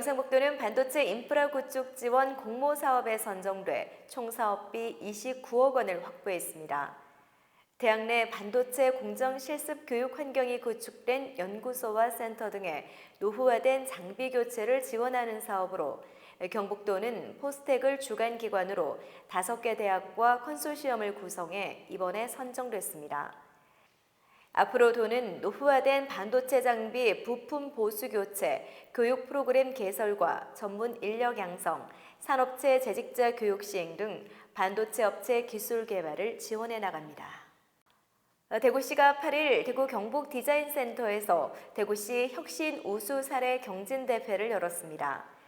경상북도는 반도체 인프라 구축 지원 공모 사업에 선정돼 총 사업비 29억 원을 확보했습니다. 대학 내 반도체 공정 실습 교육 환경이 구축된 연구소와 센터 등의 노후화된 장비 교체를 지원하는 사업으로 경북도는 포스텍을 주관 기관으로 다섯 개 대학과 컨소시엄을 구성해 이번에 선정됐습니다. 앞으로 도는 노후화된 반도체 장비 부품 보수 교체, 교육 프로그램 개설과 전문 인력 양성, 산업체 재직자 교육 시행 등 반도체 업체 기술 개발을 지원해 나갑니다. 대구시가 8일 대구 경북 디자인센터에서 대구시 혁신 우수 사례 경진 대회를 열었습니다.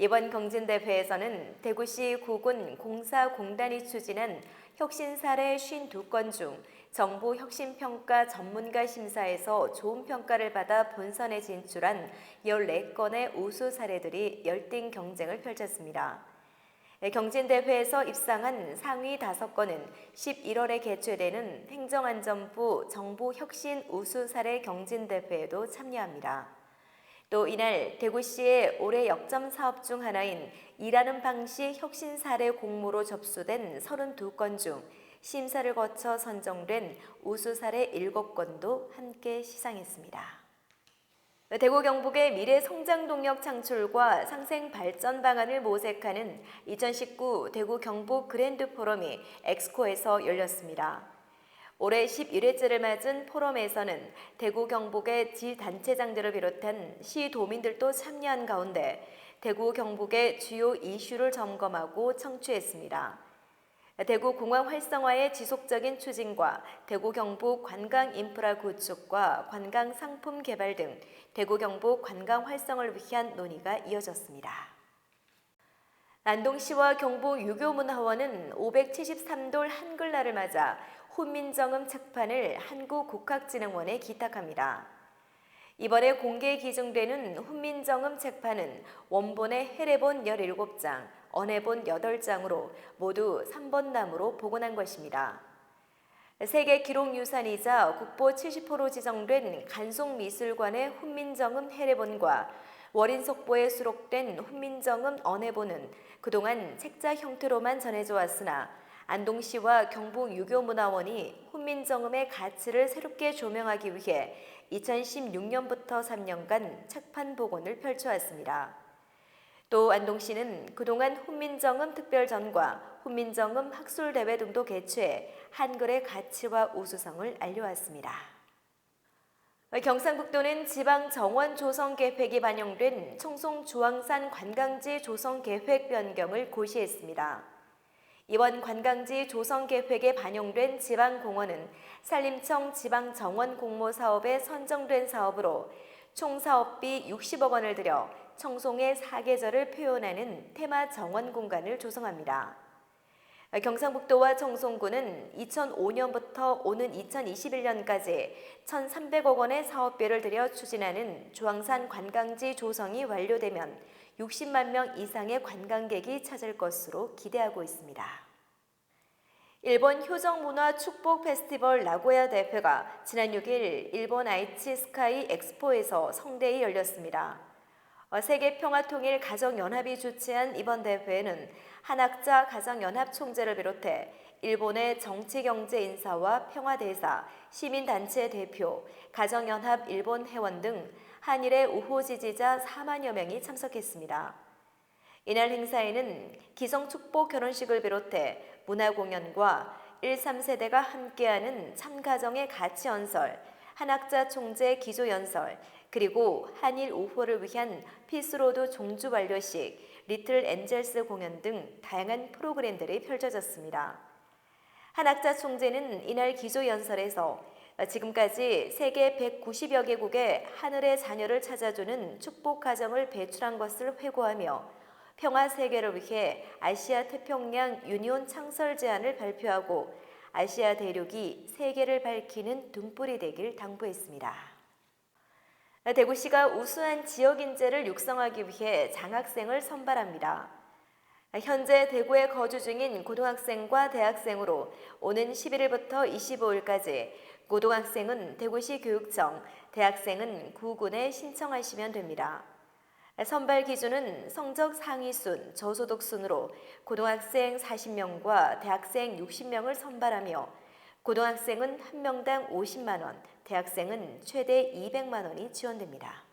이번 경진대회에서는 대구시 구군 공사공단이 추진한 혁신 사례 52건 중 정부 혁신평가 전문가 심사에서 좋은 평가를 받아 본선에 진출한 14건의 우수 사례들이 열띤 경쟁을 펼쳤습니다. 경진대회에서 입상한 상위 5건은 11월에 개최되는 행정안전부 정부혁신 우수 사례 경진대회에도 참여합니다. 또 이날 대구시의 올해 역점 사업 중 하나인 일하는 방식 혁신 사례 공모로 접수된 32건 중 심사를 거쳐 선정된 우수 사례 7건도 함께 시상했습니다. 대구 경북의 미래 성장 동력 창출과 상생 발전 방안을 모색하는 2019 대구 경북 그랜드 포럼이 엑스코에서 열렸습니다. 올해 11회째를 맞은 포럼에서는 대구 경북의 지단체장들을 비롯한 시 도민들도 참여한 가운데 대구 경북의 주요 이슈를 점검하고 청취했습니다. 대구 공항 활성화의 지속적인 추진과 대구 경북 관광 인프라 구축과 관광 상품 개발 등 대구 경북 관광 활성을 위한 논의가 이어졌습니다. 안동시와 경북 유교문화원은 573돌 한글날을 맞아 훈민정음 책판을 한국국학진흥원에 기탁합니다. 이번에 공개 기증되는 훈민정음 책판은 원본의 해례본 17장, 언해본 8장으로 모두 3번 나무로 복원한 것입니다. 세계 기록 유산이자 국보 70호로 지정된 간송미술관의 훈민정음 해례본과 월인속보에 수록된 훈민정음 언해본은 그동안 책자 형태로만 전해져 왔으나 안동시와 경북 유교문화원이 훈민정음의 가치를 새롭게 조명하기 위해 2016년부터 3년간 책판 복원을 펼쳐왔습니다. 또 안동시는 그동안 훈민정음 특별전과 훈민정음 학술대회 등도 개최해 한글의 가치와 우수성을 알려왔습니다. 경상북도는 지방 정원 조성 계획이 반영된 청송 주황산 관광지 조성 계획 변경을 고시했습니다. 이번 관광지 조성 계획에 반영된 지방공원은 산림청 지방정원 공모 사업에 선정된 사업으로 총 사업비 60억 원을 들여 청송의 사계절을 표현하는 테마 정원 공간을 조성합니다. 경상북도와 청송군은 2005년부터 오는 2021년까지 1,300억 원의 사업비를 들여 추진하는 주황산 관광지 조성이 완료되면 60만 명 이상의 관광객이 찾을 것으로 기대하고 있습니다. 일본 효정문화 축복 페스티벌 나고야 대회가 지난 6일 일본 아이치 스카이 엑스포에서 성대히 열렸습니다. 어, 세계 평화통일 가정연합이 주최한 이번 대회에는 한학자 가정연합 총재를 비롯해 일본의 정치경제 인사와 평화대사, 시민단체 대표, 가정연합 일본 회원 등 한일의 우호 지지자 4만여 명이 참석했습니다. 이날 행사에는 기성축복 결혼식을 비롯해 문화공연과 1, 3세대가 함께하는 참가정의 가치 연설, 한학자 총재 기조연설, 그리고 한일 우호를 위한 피스로드 종주 완료식, 리틀 엔젤스 공연 등 다양한 프로그램들이 펼쳐졌습니다. 한학자 총재는 이날 기조연설에서 지금까지 세계 190여 개국의 하늘의 자녀를 찾아주는 축복 가정을 배출한 것을 회고하며 평화 세계를 위해 아시아 태평양 유니온 창설 제안을 발표하고 아시아 대륙이 세계를 밝히는 등불이 되길 당부했습니다. 대구시가 우수한 지역 인재를 육성하기 위해 장학생을 선발합니다. 현재 대구에 거주 중인 고등학생과 대학생으로 오는 11일부터 25일까지 고등학생은 대구시 교육청, 대학생은 구군에 신청하시면 됩니다. 선발 기준은 성적 상위순, 저소득 순으로 고등학생 40명과 대학생 60명을 선발하며 고등학생은 한 명당 50만 원, 대학생은 최대 200만 원이 지원됩니다.